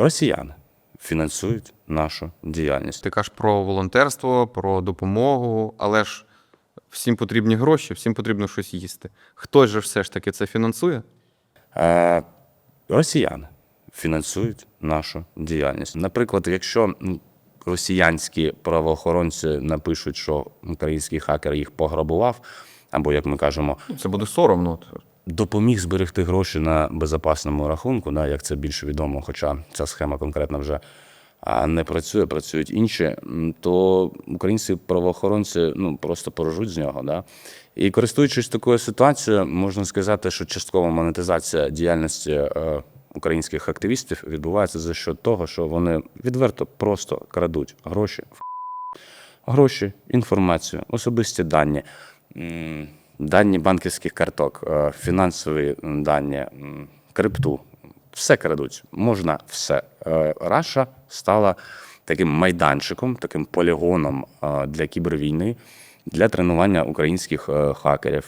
росіяни фінансують нашу діяльність. Ти кажеш про волонтерство, про допомогу, але ж всім потрібні гроші, всім потрібно щось їсти. Хтось же все ж таки це фінансує? Е, росіяни фінансують нашу діяльність. Наприклад, якщо росіянські правоохоронці напишуть, що український хакер їх пограбував, або, як ми кажемо, Це буде соромно. допоміг зберегти гроші на безпечному рахунку, да, як це більше відомо, хоча ця схема конкретно вже не працює, працюють інші, то українські правоохоронці ну, просто порожуть з нього. Да. І користуючись такою ситуацією, можна сказати, що часткова монетизація діяльності е, українських активістів відбувається за счет того, що вони відверто просто крадуть гроші гроші, інформацію, особисті дані, дані банківських карток, е, фінансові дані, крипту. Все крадуть. Можна все. Е, Раша стала таким майданчиком, таким полігоном е, для кібервійни, для тренування українських хакерів.